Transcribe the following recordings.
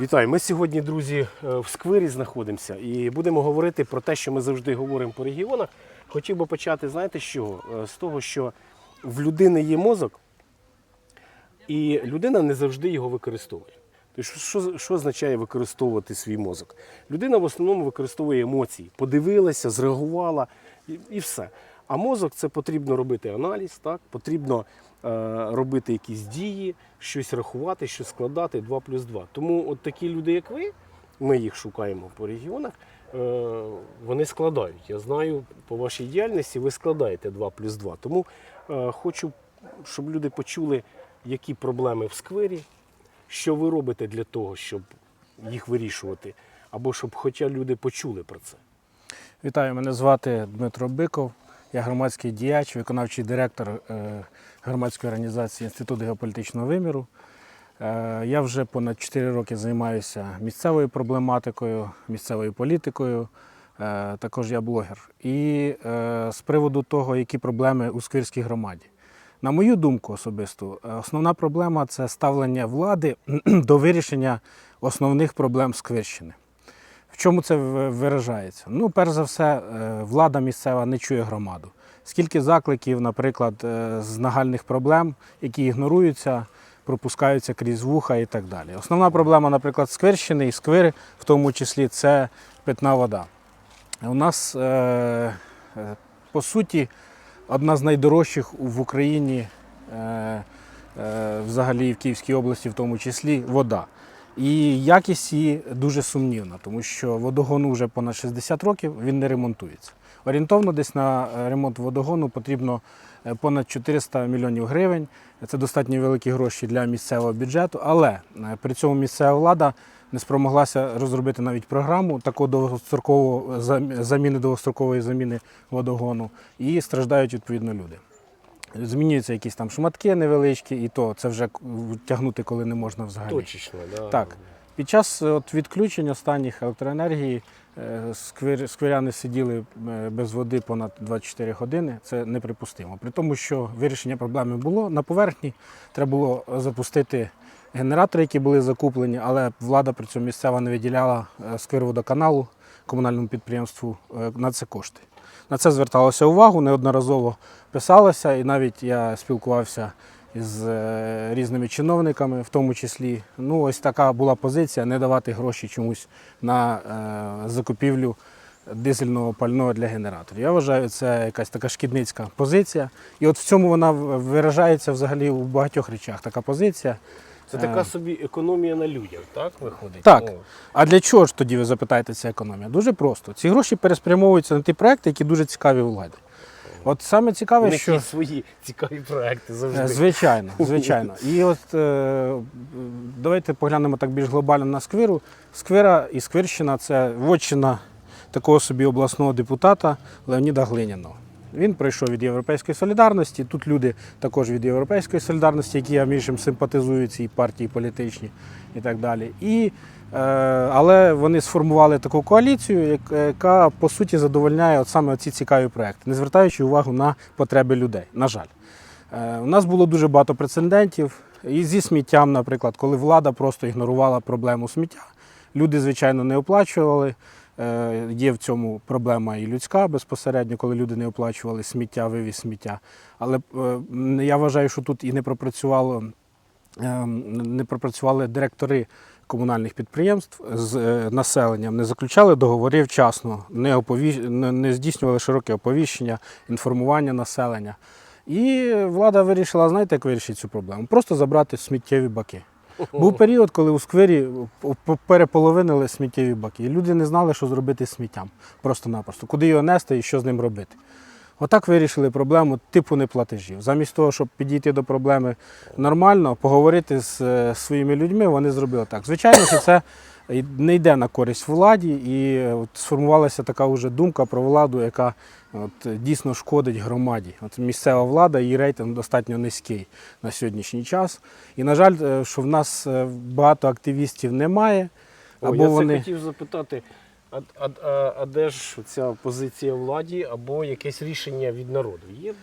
Вітаю. Ми сьогодні, друзі, е, в сквері знаходимося і будемо говорити про те, що ми завжди говоримо по регіонах. Хотів би почати, знаєте, з чого? Е, З того, що в людини є мозок, і людина не завжди його використовує. Тобто, що, що, означає використовувати свій мозок? Людина в основному використовує емоції, подивилася, зреагувала і, і все. А мозок це потрібно робити аналіз, так? потрібно робити якісь дії, щось рахувати, щось складати 2 плюс 2. Тому от такі люди, як ви, ми їх шукаємо по регіонах, е, вони складають. Я знаю, по вашій діяльності ви складаєте 2 плюс 2. Тому е, хочу, щоб люди почули, які проблеми в сквері, що ви робите для того, щоб їх вирішувати, або щоб хоча люди почули про це. Вітаю, мене звати Дмитро Биков. Я громадський діяч, виконавчий директор е, громадської організації Інститут геополітичного виміру. Е, Я вже понад 4 роки займаюся місцевою проблематикою, місцевою політикою. Е, Також я блогер. І е, з приводу того, які проблеми у Сквирській громаді. На мою думку особисту, основна проблема це ставлення влади до вирішення основних проблем Сквирщини. В чому це виражається? Ну, перш за все, влада місцева не чує громаду. Скільки закликів, наприклад, е, з нагальних проблем, які ігноруються, пропускаються крізь вуха і так далі. Основна проблема, наприклад, Сквирщини і Сквири, в тому числі, це питна вода. У нас, е, е, по суті, одна з найдорожчих в Україні, взагалі в Київській області, в тому числі, вода. І якість її дуже сумнівна, тому що водогону вже понад 60 років він не ремонтується. Орієнтовно десь на е, ремонт водогону потрібно е, понад 400 мільйонів гривень. Це достатньо великі гроші для місцевого бюджету, але е, при цьому місцева влада не спромоглася розробити навіть програму такого довгострокового заміни довгострокової заміни водогону, і страждають відповідно люди. Змінюються якісь там шматки невеличкі, і то це вже тягнути, коли не можна взагалі. Точечно, да. Так. Під час от, відключень останніх електроенергії сквиряни сиділи е, без води понад 24 години. Це неприпустимо. При тому, що вирішення проблеми було на поверхні, треба було запустити генератори, які були закуплені, але влада при цьому місцева не виділяла е, сквирводоканалу комунальному підприємству е, на це кошти. На це зверталося увагу, неодноразово писалося, і навіть я спілкувався із е, різними чиновниками, в тому числі. Ну, ось така була позиція не давати гроші чомусь на е, закупівлю дизельного пального для генераторів. Я вважаю, це якась така шкідницька позиція. І от в цьому вона виражається взагалі у багатьох речах. Така позиція. Це така Е, собі економія на людях, так виходить? Так. О. А для чого ж тоді ви запитаєте ця економія? Дуже просто. Ці гроші переспрямовуються на ті проекти, які дуже цікаві владі. От саме У них що є свої цікаві проекти завжди. Звичайно, звичайно. І от е, давайте поглянемо так більш глобально на сквиру. Сквира і Сквирщина це вотчина такого собі обласного депутата Леоніда Глиняного. Він прийшов від Європейської солідарності. Тут люди також від Європейської солідарності, які я між іншим симпатизую цій партії політичні і так далі. І, е, але вони сформували таку коаліцію, яка по суті задовольняє от саме ці цікаві проекти, не звертаючи увагу на потреби людей. На жаль. Е, У нас було дуже багато прецедентів. І зі сміттям, наприклад, коли влада просто ігнорувала проблему сміття. Люди, звичайно, не оплачували. Е, Є в цьому проблема і людська безпосередньо, коли люди не оплачували сміття, вивіз сміття. Але е, я вважаю, що тут і не пропрацювало, е, не пропрацювали директори комунальних підприємств з населенням, не заключали договори вчасно, не, оповіщ... не здійснювали широке оповіщення, інформування населення. І влада вирішила, знаєте, як вирішити цю проблему? Просто забрати сміттєві баки. Був період, коли у сквері переполовинили сміттєві баки. І люди не знали, що зробити з сміттям. Просто-напросто. Куди його нести і що з ним робити. Отак вирішили проблему типу неплатежів. Замість того, щоб підійти до проблеми нормально, поговорити з е, своїми людьми, вони зробили так. Звичайно, що це не йде на користь владі, і е, от сформувалася така вже думка про владу, яка от, дійсно шкодить громаді. От місцева влада, її рейтинг достатньо низький на сьогоднішній час. І, на жаль, е, що в нас е, багато активістів немає. О, Або я вони хотів запитати. А, а, а, а де ж ця позиція владі або якесь рішення від народу? Є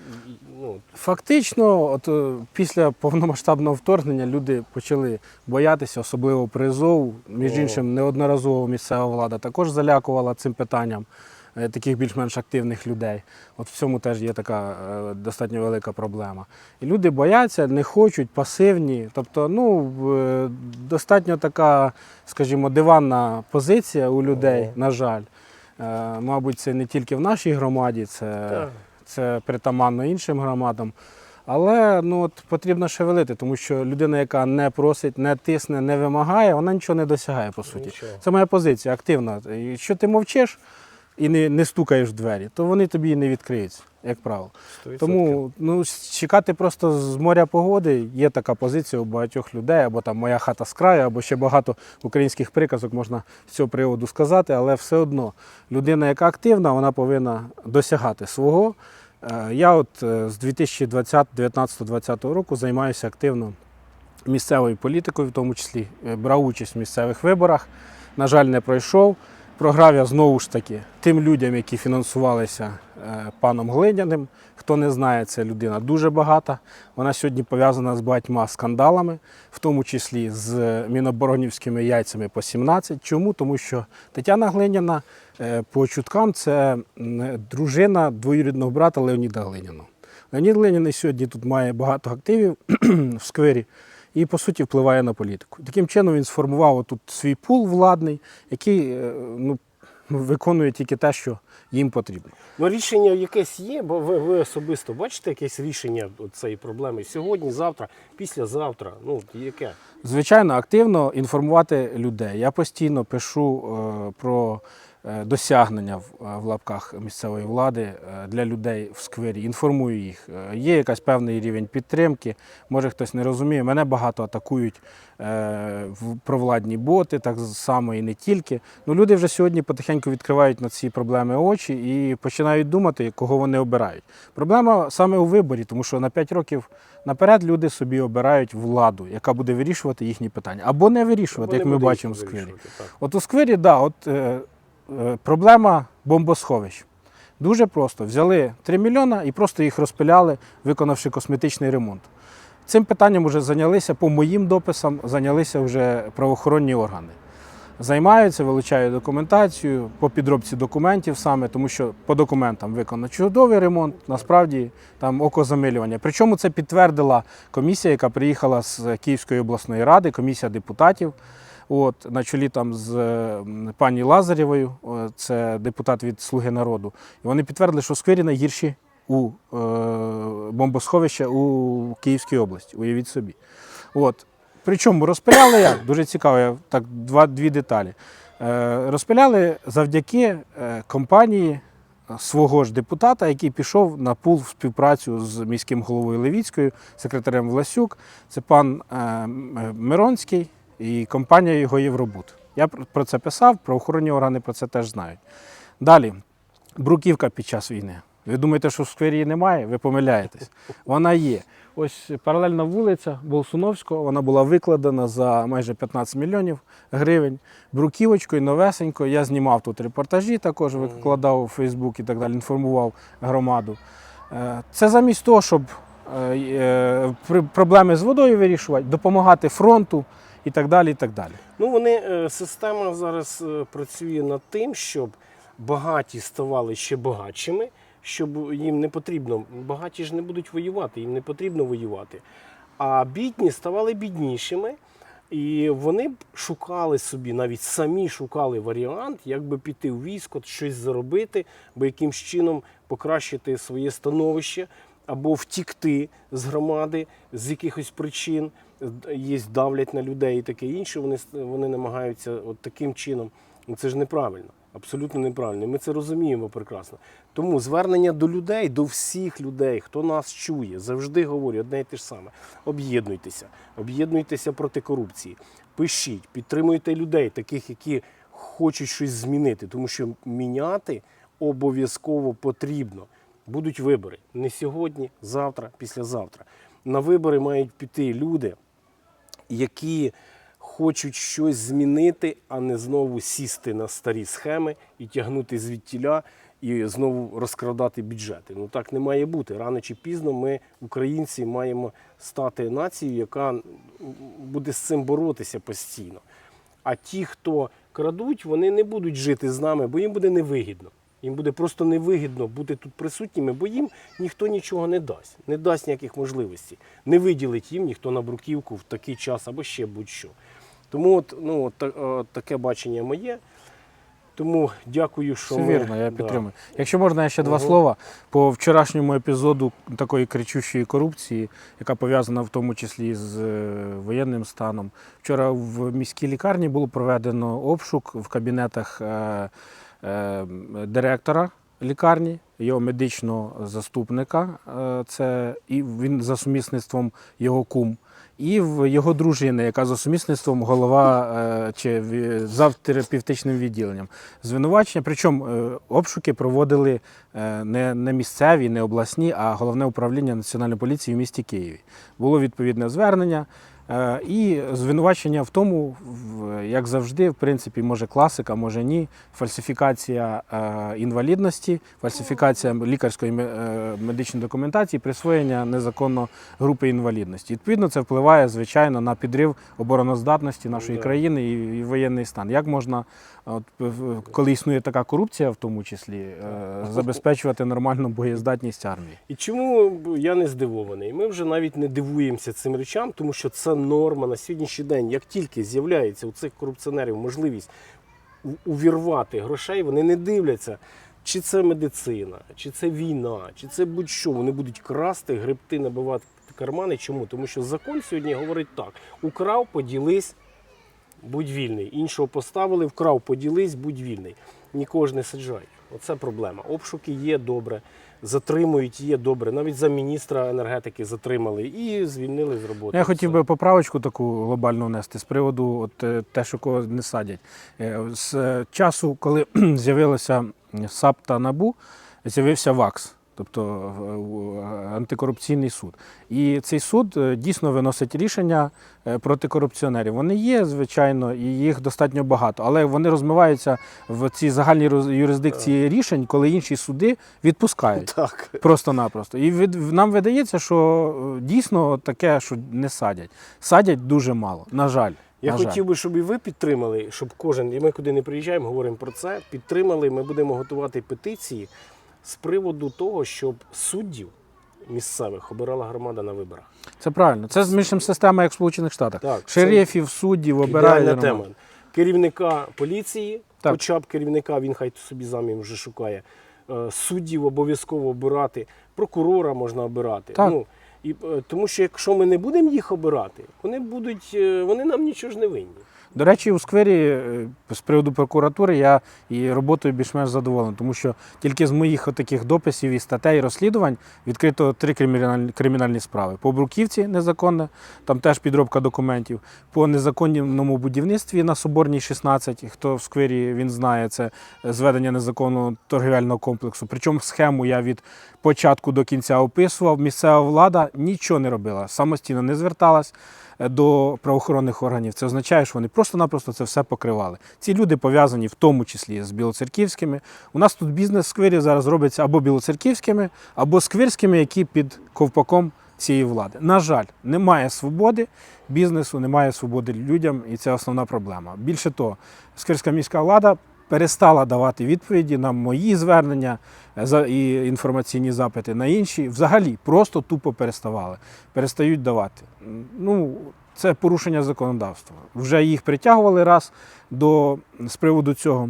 ну, Фактично, от е, після повномасштабного вторгнення люди почали боятися, особливо призов. Між О. іншим, неодноразово місцева влада також залякувала цим питанням таких більш-менш активних людей. От в цьому теж є така е, достатньо велика проблема. І люди бояться, не хочуть, пасивні. Тобто, ну е, достатньо така, скажімо, диванна позиція у людей, на жаль. Е, Мабуть, це не тільки в нашій громаді, це це притаманно іншим громадам. Але ну, от, потрібно шевелити, тому що людина, яка не просить, не тисне, не вимагає, вона нічого не досягає, по суті. Нічого. Це моя позиція активна. І Якщо ти мовчиш і не, не стукаєш в двері, то вони тобі і не відкриються, як правило. 100%. Тому ну, чекати просто з моря погоди є така позиція у багатьох людей, або там моя хата з краю, або ще багато українських приказок можна з цього приводу сказати, але все одно людина, яка активна, вона повинна досягати свого. Е, Я от е, з 2019-2020 року займаюся активно місцевою політикою, в тому числі е, брав участь в місцевих виборах. На жаль, не пройшов. Програв я знову ж таки тим людям, які фінансувалися е, паном Глиняним. Хто не знає, це людина дуже багата. Вона сьогодні пов'язана з багатьма скандалами, в тому числі з міноборонівськими яйцями по 17. Чому? Тому що Тетяна Глиняна е, по чуткам це дружина двоюрідного брата Леоніда Глиняна. Леонід Глиняний сьогодні тут має багато активів в сквері і, по суті, впливає на політику. Таким чином він сформував тут свій пул владний, який е, ну, виконує тільки те, що їм потрібно. Ну, рішення якесь є, бо ви, ви особисто бачите якесь рішення цієї проблеми сьогодні, завтра, післязавтра. Ну, яке? Звичайно, активно інформувати людей. Я постійно пишу е, про досягнення в, е, лапках місцевої влади е, для людей в сквері. Інформую їх. Е, Є якийсь певний рівень підтримки. Може хтось не розуміє. Мене багато атакують е, в- провладні боти, так само і не тільки. Ну, люди вже сьогодні потихеньку відкривають на ці проблеми очі і починають думати, кого вони обирають. Проблема саме у виборі, тому що на 5 років наперед люди собі обирають владу, яка буде вирішувати їхні питання. Або не вирішувати, Бо як не ми бачимо в сквері. так. От у сквері, да, от, е, е, проблема бомбосховищ. Дуже просто. Взяли 3 мільйона і просто їх розпиляли, виконавши косметичний ремонт. Цим питанням вже зайнялися, по моїм дописам, зайнялися вже правоохоронні органи. Займаються, вилучають документацію по підробці документів саме, тому що по документам виконано чудовий ремонт, насправді там окозамилювання. Причому це підтвердила комісія, яка приїхала з Київської обласної ради, комісія депутатів. От, на чолі там з е, пані Лазарєвою, це депутат від Слуги народу. І вони підтвердили, що сквері найгірші у е, бомбосховища у Київській області. Уявіть собі. От. Причому розпиляли як? Дуже цікаво, я так два, дві деталі. Е, розпиляли завдяки е, компанії свого ж депутата, який пішов на пул в співпрацю з міським головою Левіцькою, секретарем Власюк. Це пан е, Миронський і компанія його Євробут. Я про про це писав, правоохоронні органи про це теж знають. Далі, бруківка під час війни. Ви думаєте, що в сквері її немає? Ви помиляєтесь. Вона є. Ось паралельна вулиця Болсуновського, вона була викладена за майже 15 мільйонів гривень. Бруківочкою, новесенькою. Я знімав тут репортажі, також викладав у Фейсбук і так далі, інформував громаду. Е, Це замість того, щоб е, е, проблеми з водою вирішувати, допомагати фронту і так далі. І так далі. Ну, вони, е, система зараз е, працює над тим, щоб багаті ставали ще багатшими, щоб їм не потрібно, багаті ж не будуть воювати, їм не потрібно воювати. А бідні ставали біднішими, і вони б шукали собі, навіть самі шукали варіант, як би піти в військо, щось заробити, бо якимсь чином покращити своє становище або втікти з громади з якихось причин, є давлять на людей і таке інше. Вони вони намагаються от таким чином. Ну, Це ж неправильно, абсолютно неправильно. Ми це розуміємо прекрасно. Тому звернення до людей, до всіх людей, хто нас чує, завжди говорю одне і те ж саме. Об'єднуйтеся, об'єднуйтеся проти корупції. Пишіть, підтримуйте людей, таких, які хочуть щось змінити, тому що міняти обов'язково потрібно. Будуть вибори не сьогодні, завтра, післязавтра. На вибори мають піти люди, які хочуть щось змінити, а не знову сісти на старі схеми і тягнути звідтіля і знову розкрадати бюджети. Ну так не має бути. Рано чи пізно ми, українці, маємо стати нацією, яка буде з цим боротися постійно. А ті, хто крадуть, вони не будуть жити з нами, бо їм буде невигідно. Їм буде просто невигідно бути тут присутніми, бо їм ніхто нічого не дасть, не дасть ніяких можливостей. Не виділить їм ніхто на бруківку в такий час або ще будь-що. Тому от, ну, от, та- е, таке бачення моє. Тому дякую, що Все ми, вірно, я да. підтримую. Якщо можна, я ще два слова по вчорашньому епізоду такої кричущої корупції, яка пов'язана в тому числі з е, воєнним станом. Вчора в міській лікарні було проведено обшук в кабінетах е, директора лікарні, його медичного заступника. е, Це і він за сумісництвом його кум. І в його дружини, яка за сумісництвом голова е, чи за відділенням. Звинувачення, причому е, обшуки проводили е, не, не місцеві, не обласні, а головне управління Національної поліції в місті Києві. Було відповідне звернення. Е, І звинувачення в тому, як завжди, в принципі, може класика, може ні. Фальсифікація е, інвалідності, фальсифікація лікарської е, медичної документації, присвоєння незаконно групи інвалідності. Відповідно, це впливає звичайно на підрив обороноздатності нашої країни і, воєнний стан. Як можна, от, коли існує така корупція, в тому числі, забезпечувати нормальну боєздатність армії? І чому я не здивований? Ми вже навіть не дивуємося цим речам, тому що це норма на сьогоднішній день. Як тільки з'являється у цих корупціонерів можливість увірвати грошей, вони не дивляться, чи це медицина, чи це війна, чи це будь-що. Вони будуть красти, гребти, набивати кармани. Чому? Тому що закон сьогодні говорить так: украв, поділись, будь вільний. Іншого поставили, вкрав, поділись, будь вільний. Нікого ж не саджають. Оце проблема. Обшуки є добре, затримують є добре. Навіть за міністра енергетики затримали і звільнили з роботи. Я хотів би поправочку таку глобальну внести з приводу от, е, те, що кого не садять. Е, З е, часу, коли з'явилося САП та НАБУ, з'явився ВАКС. Тобто е, е, антикорупційний суд. І цей суд е, дійсно виносить рішення е, проти корупціонерів. Вони є, звичайно, і їх достатньо багато, але вони розмиваються в цій загальній юрисдикції рішень, коли інші суди відпускають. Так. Просто-напросто. І від, нам видається, що е, дійсно таке, що не садять. Садять дуже мало. На жаль. Я на хотів би, щоб і ви підтримали, щоб кожен, і ми куди не приїжджаємо, говоримо про це. Підтримали. Ми будемо готувати петиції з приводу того, щоб суддів місцевих обирала громада на виборах. Це правильно. Це іншим система, як в Сполучених Штатах. Так, Шерифів, суддів нормально. тема. Керівника поліції, Так. хоча б керівника, він хай собі замін вже шукає. Е, Суддів обов'язково обирати, прокурора можна обирати. Так. Ну, і, е, тому що якщо ми не будемо їх обирати, вони будуть, е, вони нам нічого ж не винні. До речі, у сквері е, з приводу прокуратури я і роботою більш-менш задоволений, тому що тільки з моїх таких дописів і статей розслідувань відкрито три кримінальні, справи. По Бруківці незаконне, там теж підробка документів. По незаконному будівництві на Соборній 16, хто в сквері він знає, це зведення незаконного торгівельного комплексу. Причому схему я від початку до кінця описував. Місцева влада нічого не робила, самостійно не зверталась до правоохоронних органів. Це означає, що вони просто-напросто це все покривали. Ці люди пов'язані в тому числі з білоцерківськими. У нас тут бізнес в сквері зараз робиться або білоцерківськими, або сквирськими, які під ковпаком цієї влади. На жаль, немає свободи бізнесу, немає свободи людям, і це основна проблема. Більше того, сквирська міська влада перестала давати відповіді на мої звернення е, і інформаційні запити на інші. Взагалі просто тупо переставали, перестають давати. Ну, це порушення законодавства. Вже їх притягували раз до з приводу цього,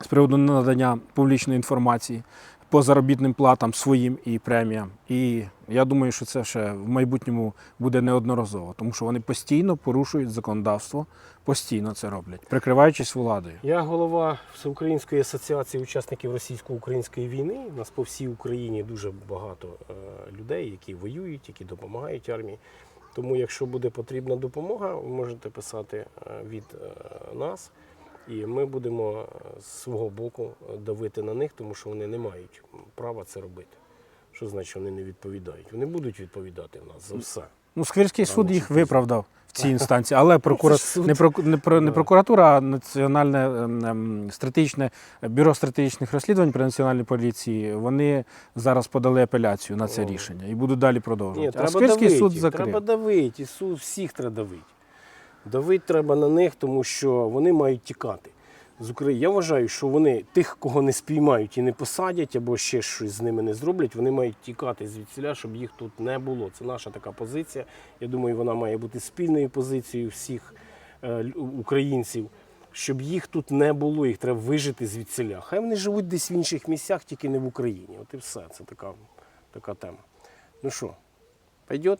з приводу надання публічної інформації по заробітним платам своїм і преміям. І я думаю, що це ще в майбутньому буде неодноразово, тому що вони постійно порушують законодавство, постійно це роблять, прикриваючись владою. Я голова Всеукраїнської асоціації учасників російсько-української війни. У нас по всій Україні дуже багато е, людей, які воюють, які допомагають армії. Тому, якщо буде потрібна допомога, ви можете писати е, від е, нас, і ми будемо е, з свого боку е, давити на них, тому що вони не мають права це робити. Що значить вони не відповідають? Вони будуть відповідати в нас за все. Ну, Сквирський Рано суд чи їх виправдав в цій інстанції, але прокура... Не, проку- не, про... не прокуратура, а Національне ем, ем, стратегічне бюро стратегічних розслідувань при національній поліції. Вони зараз подали апеляцію на це рішення і будуть далі Ні, продовжувати. а треба Сквирський давити, суд закрив. треба давити, і суд всіх треба давити. Давити треба на них, тому що вони мають тікати з України. Я вважаю, що вони тих, кого не спіймають і не посадять, або ще щось з ними не зроблять, вони мають тікати звідсіля, щоб їх тут не було. Це наша така позиція. Я думаю, вона має бути спільною позицією всіх е, українців. Щоб їх тут не було, їх треба вижити звідсіля. Хай вони живуть десь в інших місцях, тільки не в Україні. От і все. Це така, така тема. Ну що, пойдет?